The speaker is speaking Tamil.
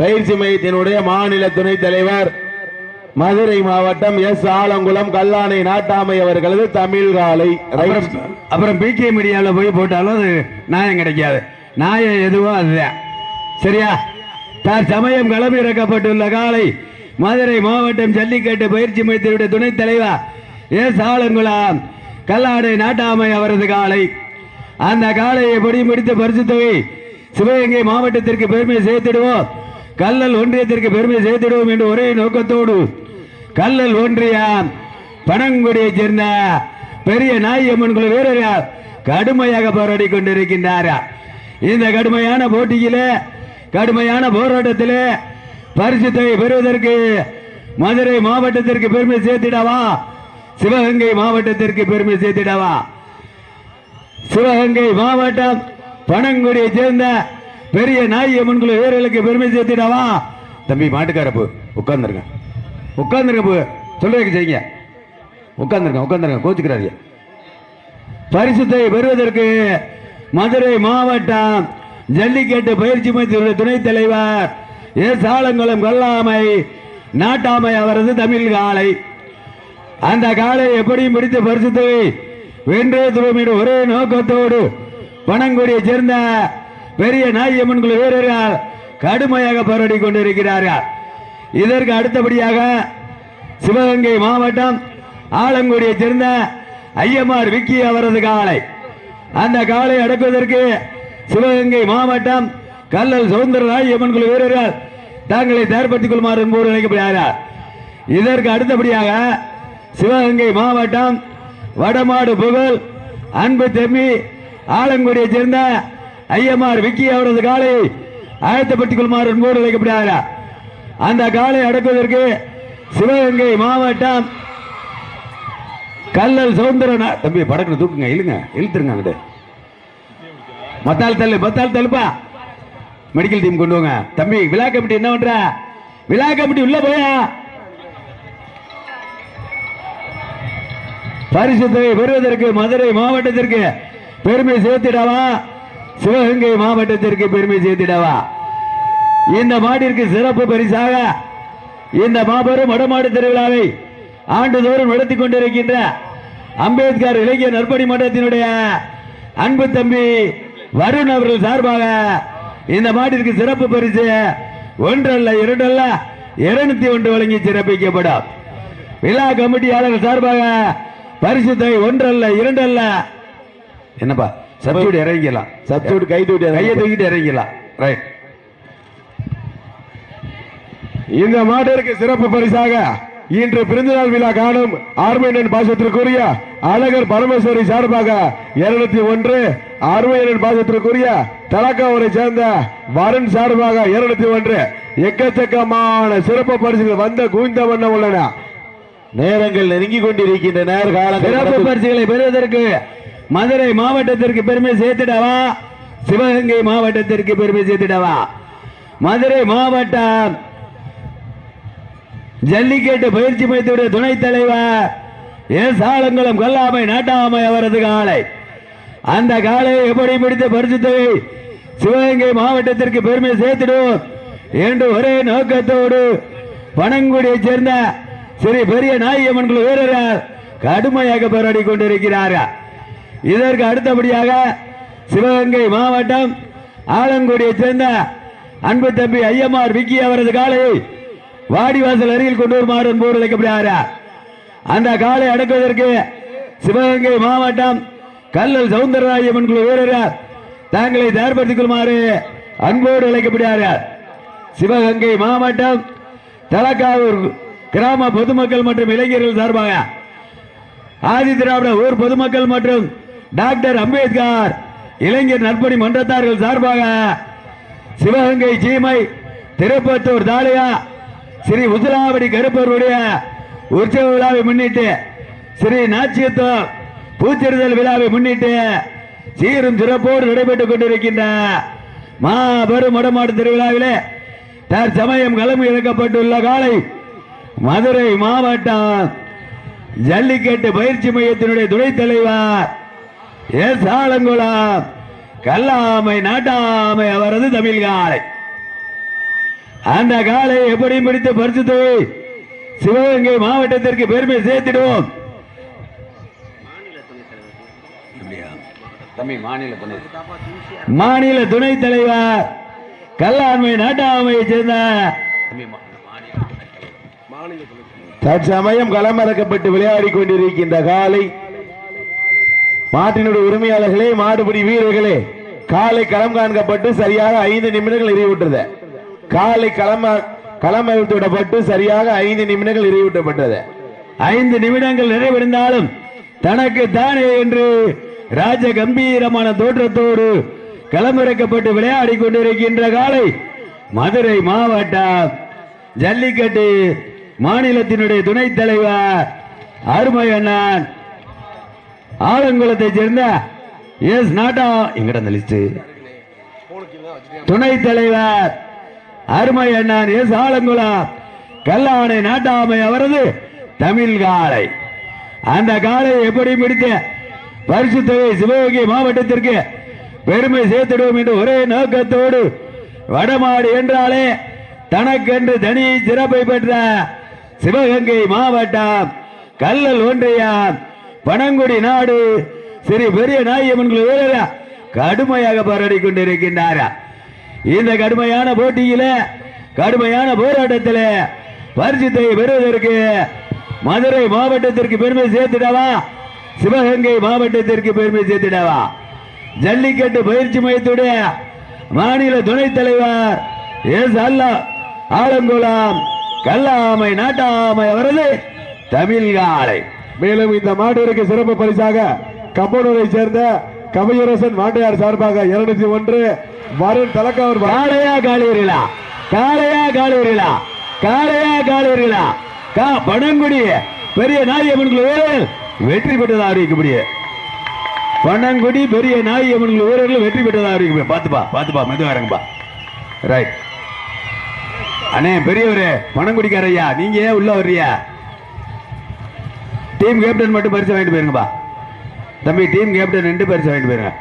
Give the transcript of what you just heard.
பயிற்சி மையத்தினுடைய மாநில துணைத் தலைவர் மதுரை மாவட்டம் எஸ். ஆலங்குளம் கல்லானை நாட்டாமை அவர்களது தமிழ் காலை அப்புறம் பிகே மீடியாவில் போய் போட்டாலும் அது நியாயம் கிடைக்காது. நியாயம் எதுவோ அதுதான். சரியா? தற்சமயம் களம் இறக்கப்பட்டுள்ள காலை மதுரை மாவட்டம் ஜல்லிக்கட்டு பயிற்சி மையத்தினுடைய துணைத் தலைவர் எஸ். ஆலங்குளம் கல்லாடை நாட்டாமை அவரது காலை. அந்த காலையை படி முடித்து பரிசு தொகை சிவகங்கை மாவட்டத்திற்கு பெருமை சேர்த்திடுவோம். கல்லல் ஒன்றியத்திற்கு பெருமை சேர்த்திடுவோம் என்று ஒரே நோக்கத்தோடு கல்லல் ஒன்றியம் பனங்குடியைச் சேர்ந்த பெரிய நாயம்மன் குழு வீரர்கள் கடுமையாக போராடி கொண்டிருக்கின்றார். இந்த கடுமையான போட்டியிலே கடுமையான போராட்டத்திலே பரிசு தொகை பெறுவதற்கு மதுரை மாவட்டத்திற்கு பெருமை சேர்த்திடவா? சிவகங்கை மாவட்டத்திற்கு பெருமை சேர்த்திடவா? சிவகங்கை மாவட்டம் பனங்குடியை சேர்ந்த பெரிய நாயம்மன் குழு வீரர்களுக்கு பெருமை சேர்த்திடவா தம்பி மாட்டுக்காரப்பு உட்கார்ந்துருங்க. உட்கார்ந்துருங்க போ சொல்றதுக்கு செய்யுங்க. உட்கார்ந்துருங்க உட்கார்ந்துருங்க கோச்சுக்கிறாரு பரிசுத்தை பெறுவதற்கு மதுரை மாவட்டம் ஜல்லிக்கட்டு பயிற்சி மையத்தினுடைய துணைத் தலைவர் ஏ. சாலங்குளம் கொல்லாமை நாட்டாமை அவரது தமிழ் காலை. அந்த காலை எப்படியும் பிடித்த பரிசுத்தை வென்றே துறமிட ஒரே நோக்கத்தோடு பணங்குடியை சேர்ந்த பெரிய நாயம்மன் குழு வீரர்கள் கடுமையாக போராடி கொண்டிருக்கிறார்கள். இதற்கு அடுத்தபடியாக சிவகங்கை மாவட்டம் ஆலங்குடியை சேர்ந்த ஐயம்மார் விக்கி அவரது காலை. அந்த காலை அடக்குவதற்கு சிவகங்கை மாவட்டம் கல்லல் சுதந்திர அம்மன் குழு வீரர்கள் தங்களை தயார்படுத்திக் கொள்ளுமாறு என்போர் அழைக்கப்படுகிறார் இதற்கு அடுத்தபடியாக சிவகங்கை மாவட்டம் வடமாடு புகழ் அன்பு தெம்மி ஆலங்குடியை சேர்ந்த ஐயமார் விக்கி அவரது காலை ஆயத்தப்படுத்திக் கொள்ளுமாறு என்போர் அழைக்கப்படுகிறார். அந்த காலை அடக்குவதற்கு சிவகங்கை மாவட்டம் கல்லல் சவுந்தரனா தம்பி படக்குன்னு தூக்குங்க இழுங்க இழுத்துருங்க அங்கிட்டு. மத்தாள் தள்ளு மத்தாள் தள்ளுப்பா. மெடிக்கல் டீம் கொண்டு வாங்க. தம்பி விழா கமிட்டி என்ன பண்ற? விழா கமிட்டி உள்ள போயா? பரிசு தொகை பெறுவதற்கு மதுரை மாவட்டத்திற்கு பெருமை சேர்த்திடவா? சிவகங்கை மாவட்டத்திற்கு பெருமை சேர்த்திடவா? இந்த மாட்டிற்கு சிறப்பு பரிசாக இந்த மாபெரும் வடமாடு திருவிழாவை ஆண்டுதோறும் நடத்தி கொண்டிருக்கின்ற அம்பேத்கர் இளைஞர் நற்பணி மன்றத்தினுடைய அன்பு தம்பி வருண் அவர்கள் சார்பாக இந்த மாட்டிற்கு சிறப்பு பரிசு ஒன்றல்ல இரண்டல்ல இருநூத்தி ஒன்று வழங்கி சிறப்பிக்கப்படும். விழா கமிட்டியாளர்கள் சார்பாக பரிசு தொகை ஒன்றல்ல இரண்டல்ல. என்னப்பா? சப்ஜூட் இறங்கிக்கலாம் சப்ஸ்டியூட் கை தூட்டி கையை தூக்கிட்டு இறங்கிக்கலாம் ரைட் இந்த மாட்டிற்கு சிறப்பு பரிசாக இன்று பிறந்தநாள் விழா காணும் ஆர்மையன் பாசத்திற்குரிய அழகர் பரமேஸ்வரி சார்பாக இருநூத்தி ஒன்று ஆர்மையன் பாசத்திற்குரிய தலக்காவூரை சேர்ந்த வருண் சார்பாக இருநூத்தி ஒன்று எக்கச்சக்கமான சிறப்பு பரிசுகள் வந்த குவிந்த வண்ணம் உள்ளன. நேரங்கள் நெருங்கி கொண்டிருக்கின்றன. சிறப்பு காலங்கள் பரிசுகளை பெறுவதற்கு மதுரை மாவட்டத்திற்கு பெருமை சேர்த்துடவா? சிவகங்கை மாவட்டத்திற்கு பெருமை சேர்த்திடவா? மதுரை மாவட்டம் ஜல்லிக்கட்டு பயிற்சி மையத்துடைய துணைத் தலைவர் எஸ் கொல்லாமை நாட்டாமை அவரது காலை. அந்த காலையை எப்படி பிடித்த பரிசுத்தை சிவகங்கை மாவட்டத்திற்கு பெருமை சேர்த்துடும் என்று ஒரே நோக்கத்தோடு பனங்குடியைச் சேர்ந்த ஸ்ரீ பெரிய நாயம்மன்கள் வீரர்கள் கடுமையாக போராடி கொண்டிருக்கிறார்கள். இதற்கு அடுத்தபடியாக சிவகங்கை மாவட்டம் ஆலங்குடியைச் சேர்ந்த அன்பு தம்பி ஐயம்மார் விக்கி அவரது காலையை வாடிவாசல் அருகில் கொண்டு வருமாறு போர் அழைக்கப்படுகிறார் அந்த காலை அடக்குவதற்கு சிவகங்கை மாவட்டம் கல்லல் சவுந்தரராயம்மன் குழு வீரர்கள் தாங்களை தயார்படுத்திக் கொள்ளுமாறு அன்போடு அழைக்கப்படுகிறார். சிவகங்கை மாவட்டம் தலக்காவூர் கிராம பொதுமக்கள் மற்றும் இளைஞர்கள் சார்பாக ஆதி திராவிட ஊர் பொதுமக்கள் மற்றும் டாக்டர் அம்பேத்கர் இளைஞர் நற்பணி மன்றத்தார்கள் சார்பாக சிவகங்கை சீமை திருப்பத்தூர் தாலியா ஸ்ரீ உசிலாவடி கருப்பருடைய உற்சவ விழாவை முன்னிட்டு ஸ்ரீ நாச்சியத்துவம் பூச்செறிதல் விழாவை முன்னிட்டு சீரும் சிறப்போடு நடைபெற்றுக் கொண்டிருக்கின்ற மாபெரும் மடமாடு திருவிழாவிலே தற்சமயம் களம் இறக்கப்பட்டுள்ள காலை மதுரை மாவட்டம் ஜல்லிக்கட்டு பயிற்சி மையத்தினுடைய துணைத் தலைவர் எஸ் ஆலங்குளம் கல்லாமை நாட்டாமை அவரது தமிழ் காலை அந்த காலை எப்படி பிடித்து பரிசு தொகை சிவகங்கை மாவட்டத்திற்கு பெருமை சேர்த்திடுவோம். மாநில துணைத் தலைவர் கல்லாண்மை நாட்டாண்மையை சேர்ந்த தற்சமயம் களமிறக்கப்பட்டு விளையாடி கொண்டிருக்கின்ற காலை மாட்டினுடைய உரிமையாளர்களே மாடுபிடி வீரர்களே காலை களம் காண்கப்பட்டு சரியாக ஐந்து நிமிடங்கள் நிறைவுற்றது காலை களம களமறித்து விடப்பட்டு சரியாக ஐந்து நிமிடங்கள் நிறைவுற்றப்பட்டது ஐந்து நிமிடங்கள் நிறைவடைந்தாலும் தனக்கு தானே என்று ராஜ கம்பீரமான தோற்றத்தோடு களமிறக்கப்பட்டு விளையாடி கொண்டிருக்கின்ற காலை மதுரை மாவட்டம் ஜல்லிக்கட்டு மாநிலத்தினுடைய துணைத் தலைவர் அருமையண்ணன் ஆலங்குளத்தை சேர்ந்த எஸ் நாட்டா எங்கட அந்த லிஸ்ட் துணை தலைவர் அருமை அண்ணன் எஸ் ஆலங்குளம் கல்லாணை நாட்டாமை அவரது தமிழ் காலை. அந்த காலை எப்படி முடித்த பரிசு தொகை சிவகங்கை மாவட்டத்திற்கு பெருமை சேர்த்திடுவோம் என்று ஒரே நோக்கத்தோடு வடமாடு என்றாலே தனக்கென்று தனி சிறப்பை பெற்ற சிவகங்கை மாவட்டம் கல்லல் ஒன்றியம். பனங்குடி நாடு. சரி பெரிய நாயம்மன் வீரர் கடுமையாக போராடி கொண்டிருக்கின்றாரா இந்த கடுமையான போட்டியில கடுமையான போராட்டத்தில் பரிசுத்தை பெறுவதற்கு மதுரை மாவட்டத்திற்கு பெருமை சேர்த்திடவா? சிவகங்கை மாவட்டத்திற்கு பெருமை சேர்த்திடவா? ஜல்லிக்கட்டு பயிற்சி மையத்துடைய மாநில துணைத் தலைவர் எஸ். அல்லா. ஆலங்குளம் கல்லாமை நாட்டாமை அவரது தமிழ் காலை மேலும் இந்த மாட்டிற்கு சிறப்பு பரிசாக கம்பனூரை சேர்ந்த கவியரசன் மாட்டையார் சார்பாக இருநூத்தி ஒன்று வருண் தலக்காவூர் காளையா காளியர்களா காளையா காளியர்களா காளையா காளியர்களா கா பணங்குடி பெரிய நாயம்மன் வீரர்கள் வெற்றி பெற்றதா அறிவிக்கப்படிய பணங்குடி பெரிய நாயம்மன் வீரர்கள் வெற்றி பெற்றதா அறிவிக்கப்படும் பாத்துப்பா பாத்துப்பா மெதுவாரங்கப்பா ரைட் அண்ணே பெரியவரே பணங்குடிக்காரையா நீங்க ஏன் உள்ள வர்றியா டீம் கேப்டன் மட்டும் பரிசு வாங்கிட்டு போயிருங்கப்பா. தம்பி டீம் கேப்டன் ரெண்டு பரிசு வாங்கிட்டு போயிருங்க.